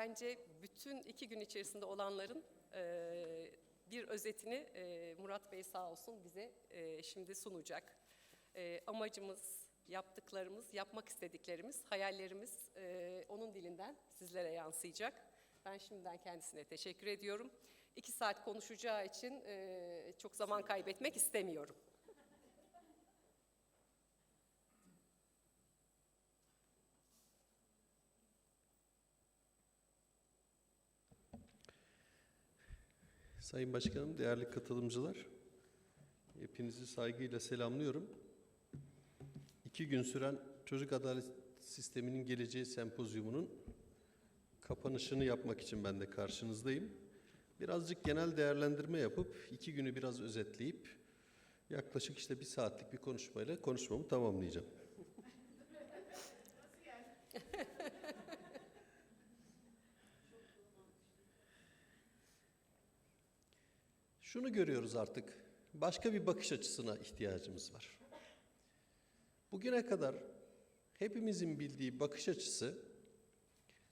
bence bütün iki gün içerisinde olanların e, bir özetini e, Murat Bey sağ olsun bize e, şimdi sunacak. E, amacımız, yaptıklarımız, yapmak istediklerimiz, hayallerimiz e, onun dilinden sizlere yansıyacak. Ben şimdiden kendisine teşekkür ediyorum. İki saat konuşacağı için e, çok zaman kaybetmek istemiyorum. Sayın Başkanım, değerli katılımcılar, hepinizi saygıyla selamlıyorum. İki gün süren Çocuk Adalet Sisteminin Geleceği Sempozyumu'nun kapanışını yapmak için ben de karşınızdayım. Birazcık genel değerlendirme yapıp, iki günü biraz özetleyip, yaklaşık işte bir saatlik bir konuşmayla konuşmamı tamamlayacağım. Şunu görüyoruz artık. Başka bir bakış açısına ihtiyacımız var. Bugüne kadar hepimizin bildiği bakış açısı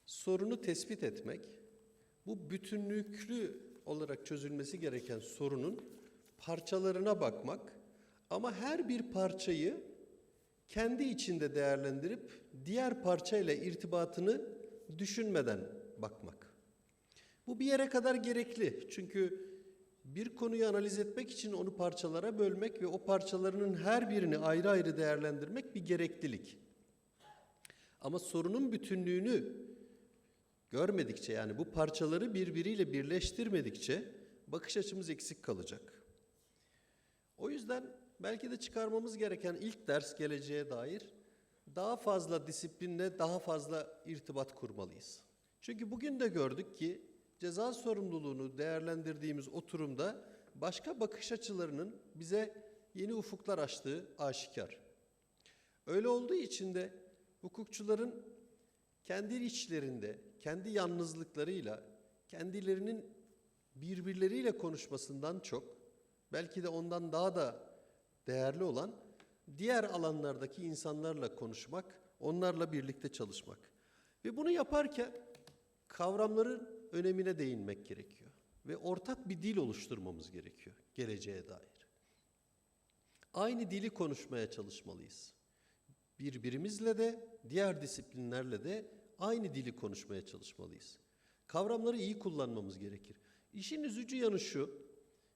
sorunu tespit etmek, bu bütünlüklü olarak çözülmesi gereken sorunun parçalarına bakmak ama her bir parçayı kendi içinde değerlendirip diğer parçayla irtibatını düşünmeden bakmak. Bu bir yere kadar gerekli. Çünkü bir konuyu analiz etmek için onu parçalara bölmek ve o parçalarının her birini ayrı ayrı değerlendirmek bir gereklilik. Ama sorunun bütünlüğünü görmedikçe yani bu parçaları birbiriyle birleştirmedikçe bakış açımız eksik kalacak. O yüzden belki de çıkarmamız gereken ilk ders geleceğe dair daha fazla disiplinle daha fazla irtibat kurmalıyız. Çünkü bugün de gördük ki ceza sorumluluğunu değerlendirdiğimiz oturumda başka bakış açılarının bize yeni ufuklar açtığı aşikar. Öyle olduğu için de hukukçuların kendi içlerinde, kendi yalnızlıklarıyla, kendilerinin birbirleriyle konuşmasından çok, belki de ondan daha da değerli olan diğer alanlardaki insanlarla konuşmak, onlarla birlikte çalışmak. Ve bunu yaparken kavramların önemine değinmek gerekiyor. Ve ortak bir dil oluşturmamız gerekiyor geleceğe dair. Aynı dili konuşmaya çalışmalıyız. Birbirimizle de, diğer disiplinlerle de aynı dili konuşmaya çalışmalıyız. Kavramları iyi kullanmamız gerekir. İşin üzücü yanı şu,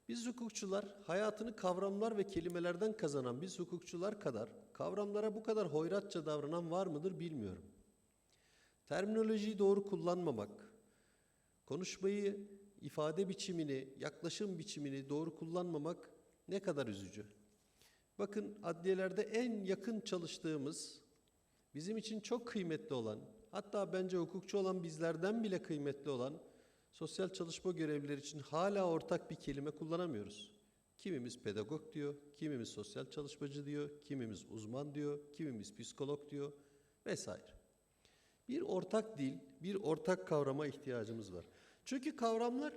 biz hukukçular hayatını kavramlar ve kelimelerden kazanan biz hukukçular kadar kavramlara bu kadar hoyratça davranan var mıdır bilmiyorum. Terminolojiyi doğru kullanmamak, konuşmayı, ifade biçimini, yaklaşım biçimini doğru kullanmamak ne kadar üzücü. Bakın adliyelerde en yakın çalıştığımız, bizim için çok kıymetli olan, hatta bence hukukçu olan bizlerden bile kıymetli olan sosyal çalışma görevlileri için hala ortak bir kelime kullanamıyoruz. Kimimiz pedagog diyor, kimimiz sosyal çalışmacı diyor, kimimiz uzman diyor, kimimiz psikolog diyor vesaire. Bir ortak dil, bir ortak kavrama ihtiyacımız var. Çünkü kavramlar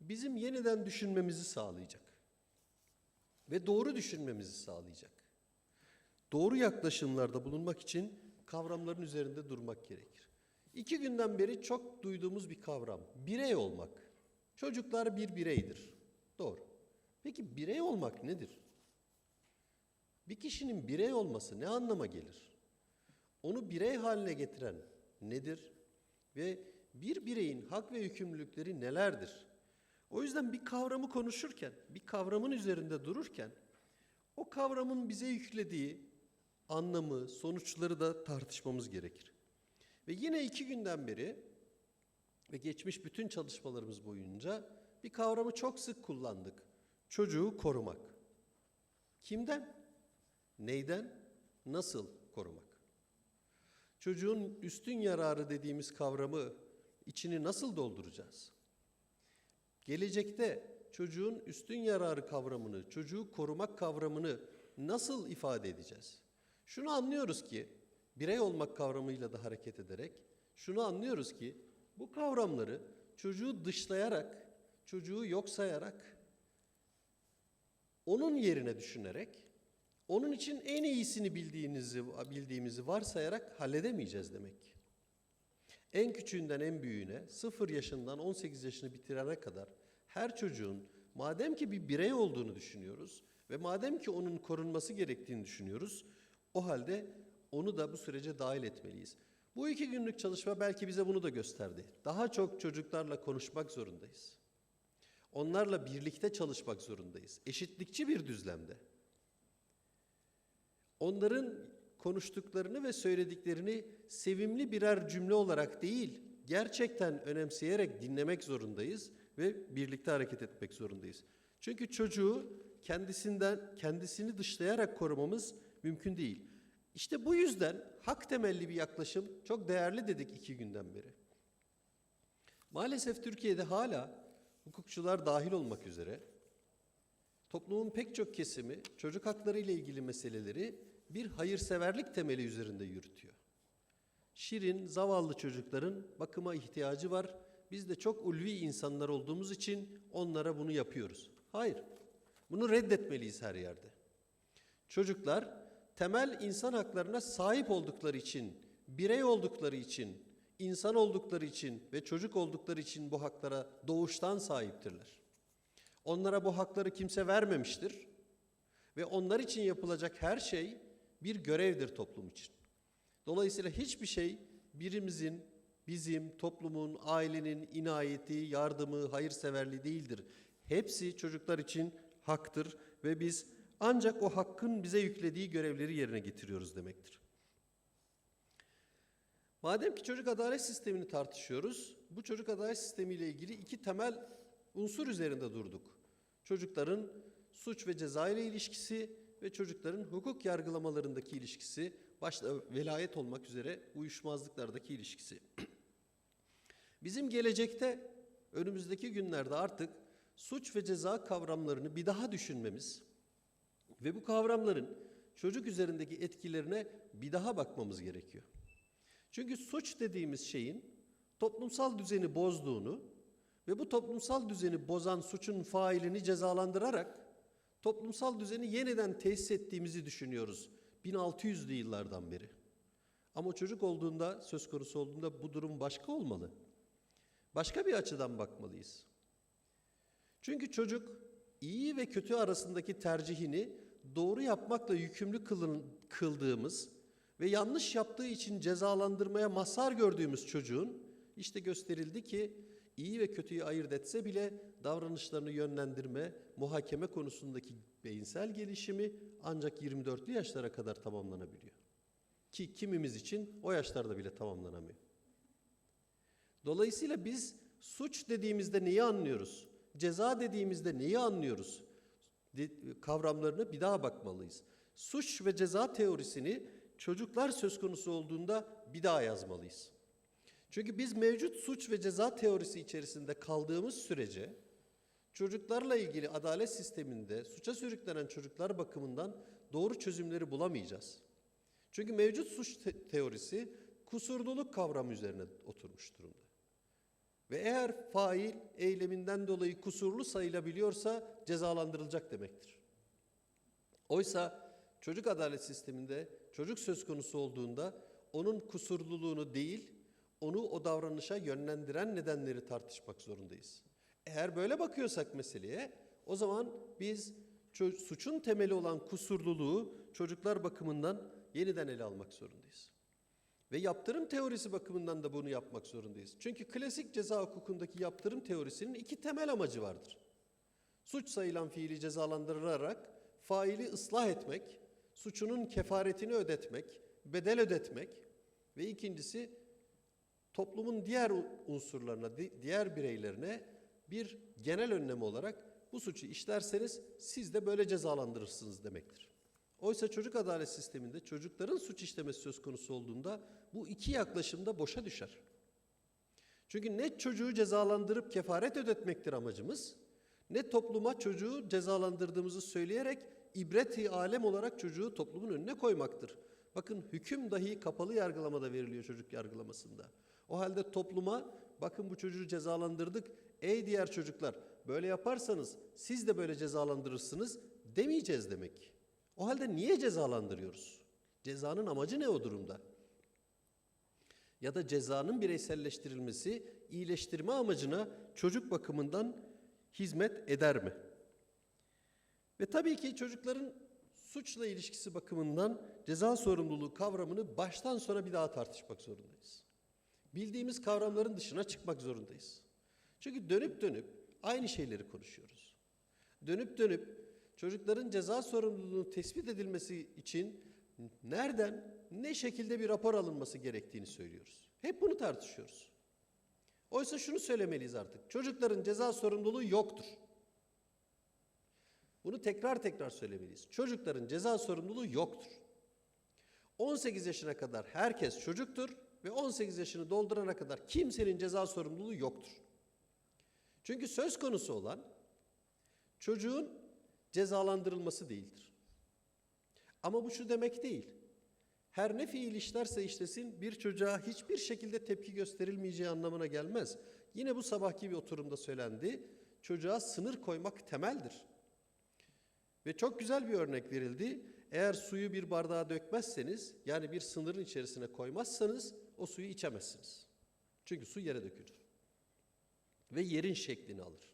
bizim yeniden düşünmemizi sağlayacak. Ve doğru düşünmemizi sağlayacak. Doğru yaklaşımlarda bulunmak için kavramların üzerinde durmak gerekir. İki günden beri çok duyduğumuz bir kavram, birey olmak. Çocuklar bir bireydir. Doğru. Peki birey olmak nedir? Bir kişinin birey olması ne anlama gelir? Onu birey haline getiren nedir? Ve bir bireyin hak ve yükümlülükleri nelerdir? O yüzden bir kavramı konuşurken, bir kavramın üzerinde dururken o kavramın bize yüklediği anlamı, sonuçları da tartışmamız gerekir. Ve yine iki günden beri ve geçmiş bütün çalışmalarımız boyunca bir kavramı çok sık kullandık. Çocuğu korumak. Kimden? Neyden? Nasıl korumak? Çocuğun üstün yararı dediğimiz kavramı içini nasıl dolduracağız? Gelecekte çocuğun üstün yararı kavramını, çocuğu korumak kavramını nasıl ifade edeceğiz? Şunu anlıyoruz ki birey olmak kavramıyla da hareket ederek şunu anlıyoruz ki bu kavramları çocuğu dışlayarak, çocuğu yok sayarak onun yerine düşünerek onun için en iyisini bildiğinizi bildiğimizi varsayarak halledemeyeceğiz demek. En küçüğünden en büyüğüne 0 yaşından 18 yaşını bitirene kadar her çocuğun madem ki bir birey olduğunu düşünüyoruz ve madem ki onun korunması gerektiğini düşünüyoruz o halde onu da bu sürece dahil etmeliyiz. Bu iki günlük çalışma belki bize bunu da gösterdi. Daha çok çocuklarla konuşmak zorundayız. Onlarla birlikte çalışmak zorundayız. Eşitlikçi bir düzlemde. Onların konuştuklarını ve söylediklerini sevimli birer cümle olarak değil, gerçekten önemseyerek dinlemek zorundayız ve birlikte hareket etmek zorundayız. Çünkü çocuğu kendisinden kendisini dışlayarak korumamız mümkün değil. İşte bu yüzden hak temelli bir yaklaşım çok değerli dedik iki günden beri. Maalesef Türkiye'de hala hukukçular dahil olmak üzere toplumun pek çok kesimi çocuk hakları ile ilgili meseleleri bir hayırseverlik temeli üzerinde yürütüyor. Şirin, zavallı çocukların bakıma ihtiyacı var. Biz de çok ulvi insanlar olduğumuz için onlara bunu yapıyoruz. Hayır. Bunu reddetmeliyiz her yerde. Çocuklar temel insan haklarına sahip oldukları için, birey oldukları için, insan oldukları için ve çocuk oldukları için bu haklara doğuştan sahiptirler. Onlara bu hakları kimse vermemiştir ve onlar için yapılacak her şey bir görevdir toplum için. Dolayısıyla hiçbir şey birimizin, bizim, toplumun, ailenin inayeti, yardımı, hayırseverliği değildir. Hepsi çocuklar için haktır ve biz ancak o hakkın bize yüklediği görevleri yerine getiriyoruz demektir. Madem ki çocuk adalet sistemini tartışıyoruz, bu çocuk adalet sistemiyle ilgili iki temel unsur üzerinde durduk. Çocukların suç ve ceza ile ilişkisi ve çocukların hukuk yargılamalarındaki ilişkisi, başta velayet olmak üzere uyuşmazlıklardaki ilişkisi. Bizim gelecekte, önümüzdeki günlerde artık suç ve ceza kavramlarını bir daha düşünmemiz ve bu kavramların çocuk üzerindeki etkilerine bir daha bakmamız gerekiyor. Çünkü suç dediğimiz şeyin toplumsal düzeni bozduğunu ve bu toplumsal düzeni bozan suçun failini cezalandırarak toplumsal düzeni yeniden tesis ettiğimizi düşünüyoruz 1600'lü yıllardan beri. Ama çocuk olduğunda, söz konusu olduğunda bu durum başka olmalı. Başka bir açıdan bakmalıyız. Çünkü çocuk iyi ve kötü arasındaki tercihini doğru yapmakla yükümlü kılın, kıldığımız ve yanlış yaptığı için cezalandırmaya mazhar gördüğümüz çocuğun işte gösterildi ki iyi ve kötüyü ayırt etse bile davranışlarını yönlendirme, muhakeme konusundaki beyinsel gelişimi ancak 24'lü yaşlara kadar tamamlanabiliyor. Ki kimimiz için o yaşlarda bile tamamlanamıyor. Dolayısıyla biz suç dediğimizde neyi anlıyoruz? Ceza dediğimizde neyi anlıyoruz? Kavramlarına bir daha bakmalıyız. Suç ve ceza teorisini çocuklar söz konusu olduğunda bir daha yazmalıyız. Çünkü biz mevcut suç ve ceza teorisi içerisinde kaldığımız sürece çocuklarla ilgili adalet sisteminde suça sürüklenen çocuklar bakımından doğru çözümleri bulamayacağız. Çünkü mevcut suç te- teorisi kusurluluk kavramı üzerine oturmuş durumda. Ve eğer fail eyleminden dolayı kusurlu sayılabiliyorsa cezalandırılacak demektir. Oysa çocuk adalet sisteminde çocuk söz konusu olduğunda onun kusurluluğunu değil, onu o davranışa yönlendiren nedenleri tartışmak zorundayız. Eğer böyle bakıyorsak meseleye, o zaman biz suçun temeli olan kusurluluğu çocuklar bakımından yeniden ele almak zorundayız. Ve yaptırım teorisi bakımından da bunu yapmak zorundayız. Çünkü klasik ceza hukukundaki yaptırım teorisinin iki temel amacı vardır. Suç sayılan fiili cezalandırılarak faili ıslah etmek, suçunun kefaretini ödetmek, bedel ödetmek ve ikincisi toplumun diğer unsurlarına, di- diğer bireylerine bir genel önlem olarak bu suçu işlerseniz siz de böyle cezalandırırsınız demektir. Oysa çocuk adalet sisteminde çocukların suç işlemesi söz konusu olduğunda bu iki yaklaşım da boşa düşer. Çünkü ne çocuğu cezalandırıp kefaret ödetmektir amacımız, ne topluma çocuğu cezalandırdığımızı söyleyerek ibreti alem olarak çocuğu toplumun önüne koymaktır. Bakın hüküm dahi kapalı yargılamada veriliyor çocuk yargılamasında. O halde topluma bakın bu çocuğu cezalandırdık. Ey diğer çocuklar böyle yaparsanız siz de böyle cezalandırırsınız demeyeceğiz demek. O halde niye cezalandırıyoruz? Cezanın amacı ne o durumda? ya da cezanın bireyselleştirilmesi iyileştirme amacına çocuk bakımından hizmet eder mi? Ve tabii ki çocukların suçla ilişkisi bakımından ceza sorumluluğu kavramını baştan sona bir daha tartışmak zorundayız. Bildiğimiz kavramların dışına çıkmak zorundayız. Çünkü dönüp dönüp aynı şeyleri konuşuyoruz. Dönüp dönüp çocukların ceza sorumluluğunun tespit edilmesi için nereden, ne şekilde bir rapor alınması gerektiğini söylüyoruz. Hep bunu tartışıyoruz. Oysa şunu söylemeliyiz artık. Çocukların ceza sorumluluğu yoktur. Bunu tekrar tekrar söylemeliyiz. Çocukların ceza sorumluluğu yoktur. 18 yaşına kadar herkes çocuktur ve 18 yaşını doldurana kadar kimsenin ceza sorumluluğu yoktur. Çünkü söz konusu olan çocuğun cezalandırılması değildir. Ama bu şu demek değil. Her ne fiil işlerse işlesin bir çocuğa hiçbir şekilde tepki gösterilmeyeceği anlamına gelmez. Yine bu sabahki bir oturumda söylendi. Çocuğa sınır koymak temeldir. Ve çok güzel bir örnek verildi. Eğer suyu bir bardağa dökmezseniz, yani bir sınırın içerisine koymazsanız o suyu içemezsiniz. Çünkü su yere dökülür. Ve yerin şeklini alır.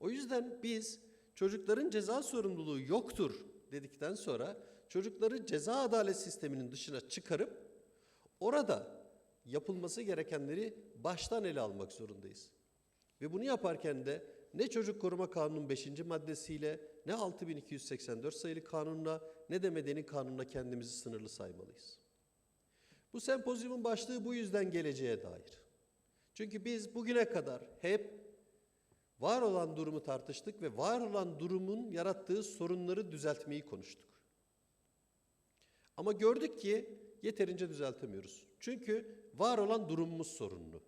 O yüzden biz çocukların ceza sorumluluğu yoktur dedikten sonra çocukları ceza adalet sisteminin dışına çıkarıp orada yapılması gerekenleri baştan ele almak zorundayız. Ve bunu yaparken de ne Çocuk Koruma Kanunu'nun 5. maddesiyle ne 6284 sayılı kanunla ne de Medeni Kanun'la kendimizi sınırlı saymalıyız. Bu sempozyumun başlığı bu yüzden geleceğe dair. Çünkü biz bugüne kadar hep var olan durumu tartıştık ve var olan durumun yarattığı sorunları düzeltmeyi konuştuk. Ama gördük ki yeterince düzeltemiyoruz. Çünkü var olan durumumuz sorunlu.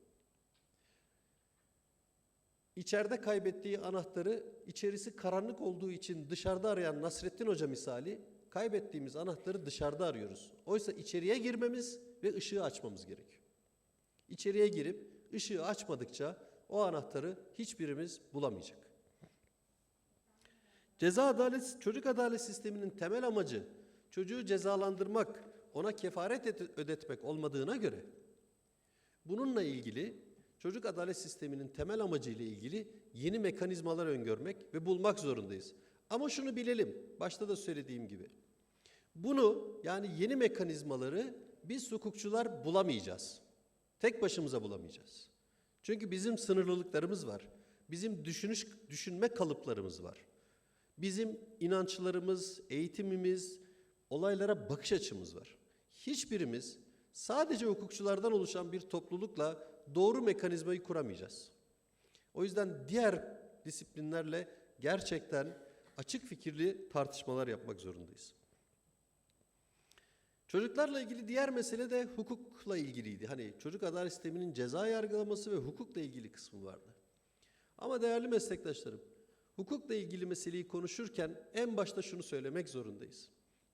İçeride kaybettiği anahtarı içerisi karanlık olduğu için dışarıda arayan Nasrettin Hoca misali kaybettiğimiz anahtarı dışarıda arıyoruz. Oysa içeriye girmemiz ve ışığı açmamız gerekiyor. İçeriye girip ışığı açmadıkça o anahtarı hiçbirimiz bulamayacak. Ceza adalet, çocuk adalet sisteminin temel amacı çocuğu cezalandırmak, ona kefaret et- ödetmek olmadığına göre bununla ilgili çocuk adalet sisteminin temel amacı ile ilgili yeni mekanizmalar öngörmek ve bulmak zorundayız. Ama şunu bilelim, başta da söylediğim gibi. Bunu yani yeni mekanizmaları biz hukukçular bulamayacağız. Tek başımıza bulamayacağız. Çünkü bizim sınırlılıklarımız var. Bizim düşünüş, düşünme kalıplarımız var. Bizim inançlarımız, eğitimimiz, olaylara bakış açımız var. Hiçbirimiz sadece hukukçulardan oluşan bir toplulukla doğru mekanizmayı kuramayacağız. O yüzden diğer disiplinlerle gerçekten açık fikirli tartışmalar yapmak zorundayız. Çocuklarla ilgili diğer mesele de hukukla ilgiliydi. Hani çocuk adalet sisteminin ceza yargılaması ve hukukla ilgili kısmı vardı. Ama değerli meslektaşlarım, hukukla ilgili meseleyi konuşurken en başta şunu söylemek zorundayız.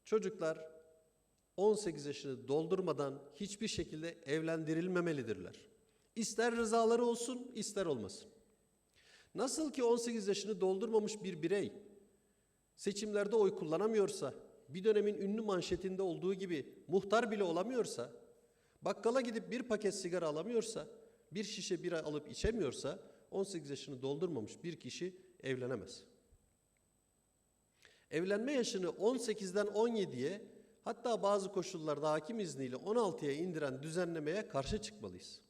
Çocuklar 18 yaşını doldurmadan hiçbir şekilde evlendirilmemelidirler. İster rızaları olsun, ister olmasın. Nasıl ki 18 yaşını doldurmamış bir birey seçimlerde oy kullanamıyorsa, bir dönemin ünlü manşetinde olduğu gibi muhtar bile olamıyorsa, bakkala gidip bir paket sigara alamıyorsa, bir şişe bira alıp içemiyorsa, 18 yaşını doldurmamış bir kişi evlenemez. Evlenme yaşını 18'den 17'ye hatta bazı koşullarda hakim izniyle 16'ya indiren düzenlemeye karşı çıkmalıyız.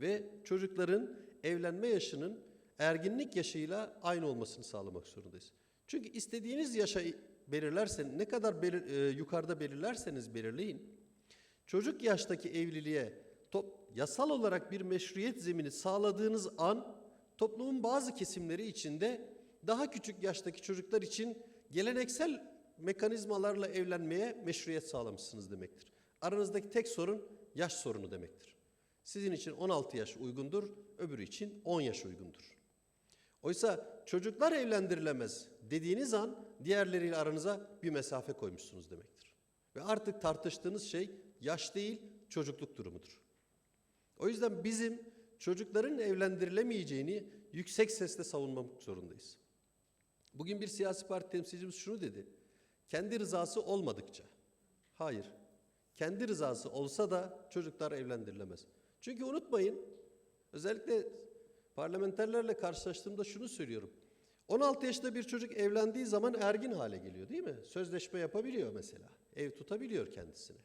Ve çocukların evlenme yaşının erginlik yaşıyla aynı olmasını sağlamak zorundayız. Çünkü istediğiniz yaşa belirlersen ne kadar belir, e, yukarıda belirlerseniz belirleyin. Çocuk yaştaki evliliğe top, yasal olarak bir meşruiyet zemini sağladığınız an toplumun bazı kesimleri içinde daha küçük yaştaki çocuklar için geleneksel mekanizmalarla evlenmeye meşruiyet sağlamışsınız demektir. Aranızdaki tek sorun yaş sorunu demektir. Sizin için 16 yaş uygundur, öbürü için 10 yaş uygundur. Oysa çocuklar evlendirilemez dediğiniz an diğerleriyle aranıza bir mesafe koymuşsunuz demektir. Ve artık tartıştığınız şey yaş değil, çocukluk durumudur. O yüzden bizim çocukların evlendirilemeyeceğini yüksek sesle savunmak zorundayız. Bugün bir siyasi parti temsilcimiz şunu dedi. Kendi rızası olmadıkça. Hayır. kendi rızası olsa da çocuklar evlendirilemez. Çünkü unutmayın, özellikle parlamenterlerle karşılaştığımda şunu söylüyorum. 16 yaşında bir çocuk evlendiği zaman ergin hale geliyor değil mi? Sözleşme yapabiliyor mesela. Ev tutabiliyor kendisine.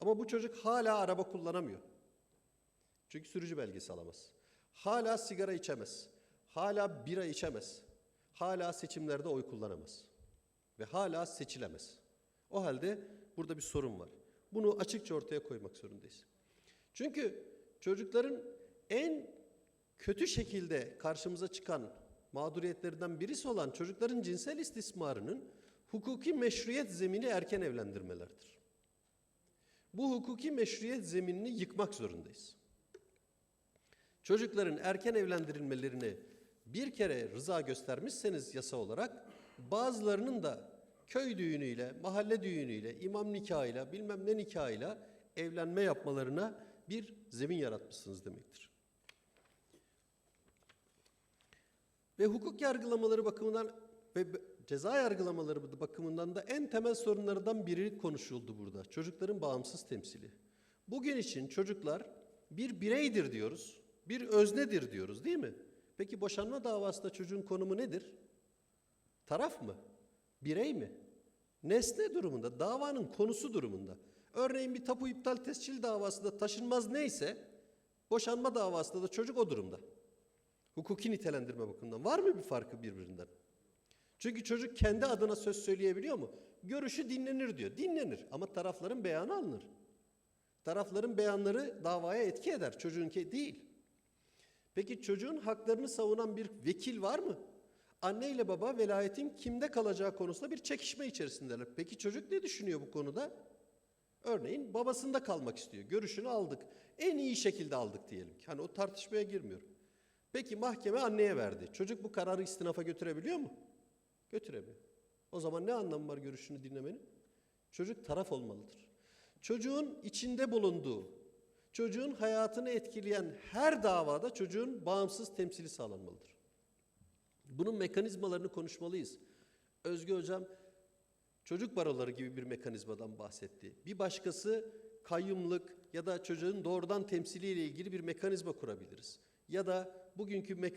Ama bu çocuk hala araba kullanamıyor. Çünkü sürücü belgesi alamaz. Hala sigara içemez. Hala bira içemez. Hala seçimlerde oy kullanamaz. Ve hala seçilemez. O halde burada bir sorun var. Bunu açıkça ortaya koymak zorundayız. Çünkü çocukların en kötü şekilde karşımıza çıkan mağduriyetlerinden birisi olan çocukların cinsel istismarının hukuki meşruiyet zemini erken evlendirmelerdir. Bu hukuki meşruiyet zeminini yıkmak zorundayız. Çocukların erken evlendirilmelerini bir kere rıza göstermişseniz yasa olarak bazılarının da köy düğünüyle, mahalle düğünüyle, imam nikahıyla, bilmem ne nikahıyla evlenme yapmalarına bir zemin yaratmışsınız demektir. Ve hukuk yargılamaları bakımından ve ceza yargılamaları bakımından da en temel sorunlardan biri konuşuldu burada. Çocukların bağımsız temsili. Bugün için çocuklar bir bireydir diyoruz, bir öznedir diyoruz değil mi? Peki boşanma davasında çocuğun konumu nedir? Taraf mı? Birey mi? Nesne durumunda, davanın konusu durumunda. Örneğin bir tapu iptal tescil davasında taşınmaz neyse, boşanma davasında da çocuk o durumda. Hukuki nitelendirme bakımından. Var mı bir farkı birbirinden? Çünkü çocuk kendi adına söz söyleyebiliyor mu? Görüşü dinlenir diyor. Dinlenir ama tarafların beyanı alınır. Tarafların beyanları davaya etki eder. Çocuğunki değil. Peki çocuğun haklarını savunan bir vekil var mı? Anne ile baba velayetin kimde kalacağı konusunda bir çekişme içerisindeler. Peki çocuk ne düşünüyor bu konuda? Örneğin babasında kalmak istiyor. Görüşünü aldık. En iyi şekilde aldık diyelim ki. Hani o tartışmaya girmiyorum. Peki mahkeme anneye verdi. Çocuk bu kararı istinafa götürebiliyor mu? Götüremiyor. O zaman ne anlamı var görüşünü dinlemenin? Çocuk taraf olmalıdır. Çocuğun içinde bulunduğu, çocuğun hayatını etkileyen her davada çocuğun bağımsız temsili sağlanmalıdır. Bunun mekanizmalarını konuşmalıyız. Özgü Hocam çocuk baroları gibi bir mekanizmadan bahsetti. Bir başkası kayyumluk ya da çocuğun doğrudan temsiliyle ilgili bir mekanizma kurabiliriz. Ya da bugünkü e,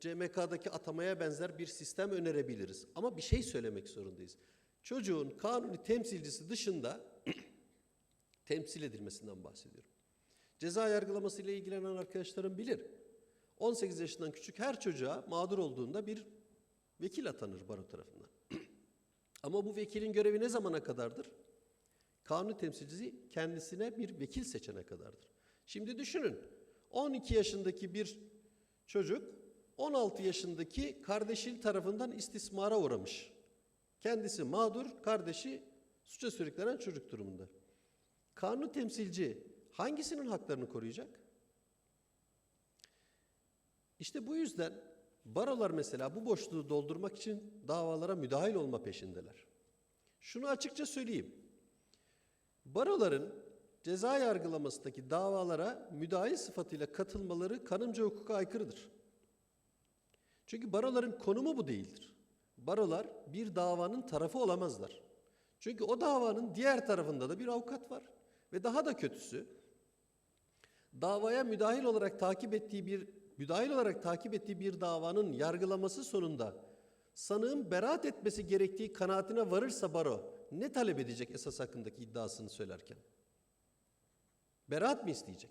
CMK'daki atamaya benzer bir sistem önerebiliriz. Ama bir şey söylemek zorundayız. Çocuğun kanuni temsilcisi dışında temsil edilmesinden bahsediyorum. Ceza yargılaması ile ilgilenen arkadaşlarım bilir. 18 yaşından küçük her çocuğa mağdur olduğunda bir vekil atanır baro tarafından. Ama bu vekilin görevi ne zamana kadardır? Kanun temsilcisi kendisine bir vekil seçene kadardır. Şimdi düşünün. 12 yaşındaki bir çocuk 16 yaşındaki kardeşi tarafından istismara uğramış. Kendisi mağdur, kardeşi suça sürüklenen çocuk durumunda. Kanun temsilci hangisinin haklarını koruyacak? İşte bu yüzden barolar mesela bu boşluğu doldurmak için davalara müdahil olma peşindeler. Şunu açıkça söyleyeyim. Baroların ceza yargılamasındaki davalara müdahil sıfatıyla katılmaları kanımca hukuka aykırıdır. Çünkü baroların konumu bu değildir. Barolar bir davanın tarafı olamazlar. Çünkü o davanın diğer tarafında da bir avukat var. Ve daha da kötüsü davaya müdahil olarak takip ettiği bir müdahil olarak takip ettiği bir davanın yargılaması sonunda sanığın beraat etmesi gerektiği kanaatine varırsa baro ne talep edecek esas hakkındaki iddiasını söylerken? Beraat mi isteyecek?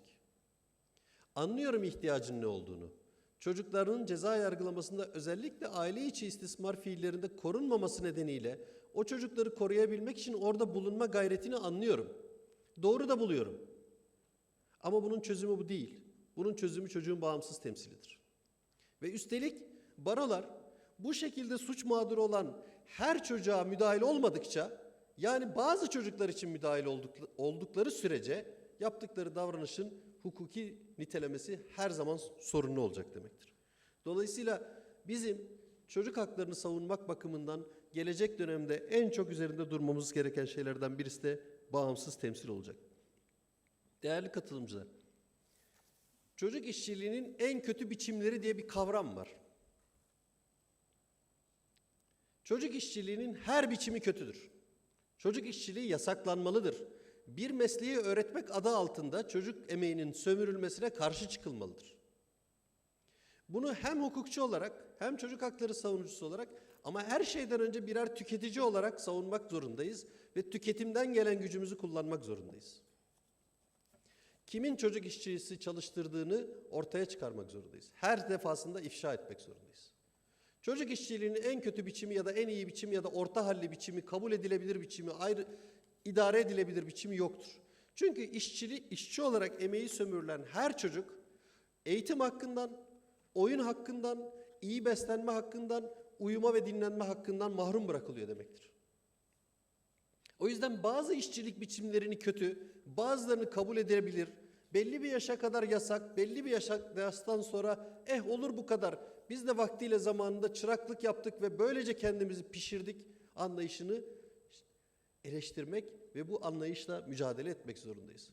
Anlıyorum ihtiyacın ne olduğunu. Çocukların ceza yargılamasında özellikle aile içi istismar fiillerinde korunmaması nedeniyle o çocukları koruyabilmek için orada bulunma gayretini anlıyorum. Doğru da buluyorum. Ama bunun çözümü bu değil. Bunun çözümü çocuğun bağımsız temsilidir. Ve üstelik barolar bu şekilde suç mağduru olan her çocuğa müdahil olmadıkça yani bazı çocuklar için müdahil olduk- oldukları sürece yaptıkları davranışın hukuki nitelemesi her zaman sorunlu olacak demektir. Dolayısıyla bizim çocuk haklarını savunmak bakımından gelecek dönemde en çok üzerinde durmamız gereken şeylerden birisi de bağımsız temsil olacak. Değerli katılımcılar, çocuk işçiliğinin en kötü biçimleri diye bir kavram var. Çocuk işçiliğinin her biçimi kötüdür. Çocuk işçiliği yasaklanmalıdır. Bir mesleği öğretmek adı altında çocuk emeğinin sömürülmesine karşı çıkılmalıdır. Bunu hem hukukçu olarak hem çocuk hakları savunucusu olarak ama her şeyden önce birer tüketici olarak savunmak zorundayız ve tüketimden gelen gücümüzü kullanmak zorundayız. Kimin çocuk işçisi çalıştırdığını ortaya çıkarmak zorundayız. Her defasında ifşa etmek zorundayız. Çocuk işçiliğinin en kötü biçimi ya da en iyi biçimi ya da orta halli biçimi, kabul edilebilir biçimi, ayrı idare edilebilir biçimi yoktur. Çünkü işçili, işçi olarak emeği sömürülen her çocuk eğitim hakkından, oyun hakkından, iyi beslenme hakkından, uyuma ve dinlenme hakkından mahrum bırakılıyor demektir. O yüzden bazı işçilik biçimlerini kötü, bazılarını kabul edilebilir. Belli bir yaşa kadar yasak, belli bir yaştan sonra eh olur bu kadar. Biz de vaktiyle zamanında çıraklık yaptık ve böylece kendimizi pişirdik anlayışını eleştirmek ve bu anlayışla mücadele etmek zorundayız.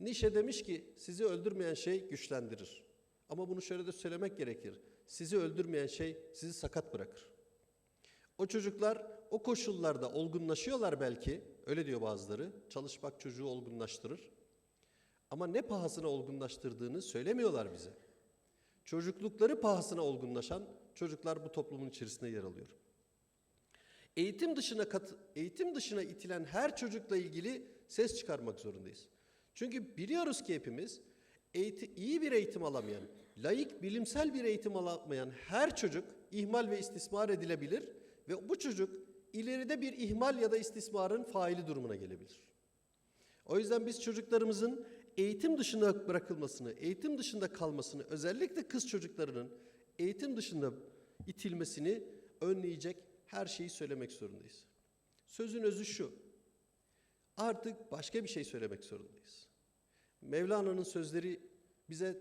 Nietzsche demiş ki sizi öldürmeyen şey güçlendirir. Ama bunu şöyle de söylemek gerekir. Sizi öldürmeyen şey sizi sakat bırakır. O çocuklar o koşullarda olgunlaşıyorlar belki, öyle diyor bazıları. Çalışmak çocuğu olgunlaştırır. Ama ne pahasına olgunlaştırdığını söylemiyorlar bize. Çocuklukları pahasına olgunlaşan çocuklar bu toplumun içerisinde yer alıyor. Eğitim dışına kat, eğitim dışına itilen her çocukla ilgili ses çıkarmak zorundayız. Çünkü biliyoruz ki hepimiz eğiti, iyi bir eğitim alamayan, layık, bilimsel bir eğitim alamayan her çocuk ihmal ve istismar edilebilir ve bu çocuk ileride bir ihmal ya da istismarın faili durumuna gelebilir. O yüzden biz çocuklarımızın eğitim dışında bırakılmasını, eğitim dışında kalmasını, özellikle kız çocuklarının eğitim dışında itilmesini önleyecek her şeyi söylemek zorundayız. Sözün özü şu. Artık başka bir şey söylemek zorundayız. Mevlana'nın sözleri bize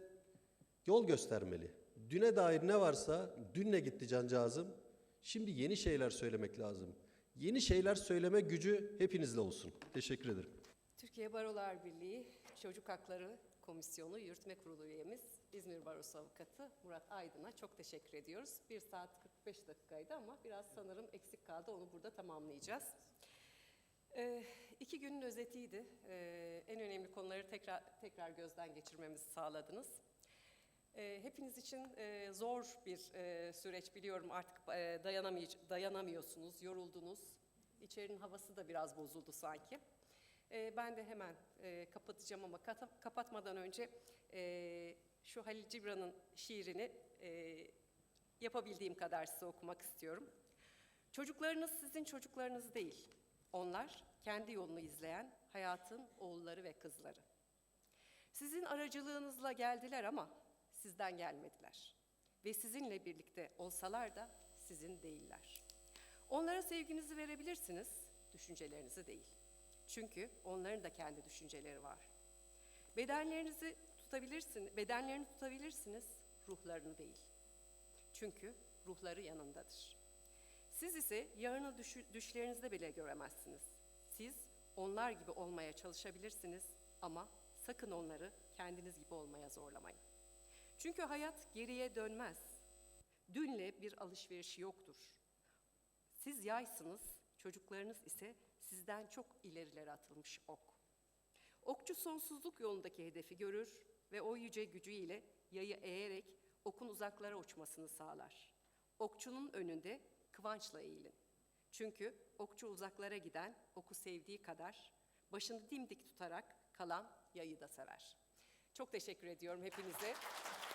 yol göstermeli. Düne dair ne varsa dünle gitti cancağızım. Şimdi yeni şeyler söylemek lazım. Yeni şeyler söyleme gücü hepinizle olsun. Teşekkür ederim. Türkiye Barolar Birliği Çocuk Hakları Komisyonu Yürütme Kurulu üyemiz İzmir Barosu Avukatı Murat Aydın'a çok teşekkür ediyoruz. 1 saat 45 dakikaydı ama biraz sanırım eksik kaldı. Onu burada tamamlayacağız. Ee, iki günün özetiydi. Ee, en önemli konuları tekrar tekrar gözden geçirmemizi sağladınız. Ee, hepiniz için e, zor bir e, süreç biliyorum artık e, dayanamay- dayanamıyorsunuz, yoruldunuz. İçerinin havası da biraz bozuldu sanki. Ee, ben de hemen e, kapatacağım ama kapatmadan önce e, şu Halil Cibran'ın şiirini e, yapabildiğim kadar size okumak istiyorum. Çocuklarınız sizin çocuklarınız değil. Onlar kendi yolunu izleyen hayatın oğulları ve kızları. Sizin aracılığınızla geldiler ama sizden gelmediler. Ve sizinle birlikte olsalar da sizin değiller. Onlara sevginizi verebilirsiniz, düşüncelerinizi değil. Çünkü onların da kendi düşünceleri var. Bedenlerinizi tutabilirsiniz, bedenlerini tutabilirsiniz, ruhlarını değil. Çünkü ruhları yanındadır. Siz ise yarını düşü- düşlerinizde bile göremezsiniz. Siz onlar gibi olmaya çalışabilirsiniz ama sakın onları kendiniz gibi olmaya zorlamayın. Çünkü hayat geriye dönmez. Dünle bir alışverişi yoktur. Siz yaysınız, çocuklarınız ise sizden çok ilerilere atılmış ok. Okçu sonsuzluk yolundaki hedefi görür ve o yüce gücüyle yayı eğerek okun uzaklara uçmasını sağlar. Okçunun önünde kıvançla eğilin. Çünkü okçu uzaklara giden oku sevdiği kadar başını dimdik tutarak kalan yayı da sever. Çok teşekkür ediyorum hepinize.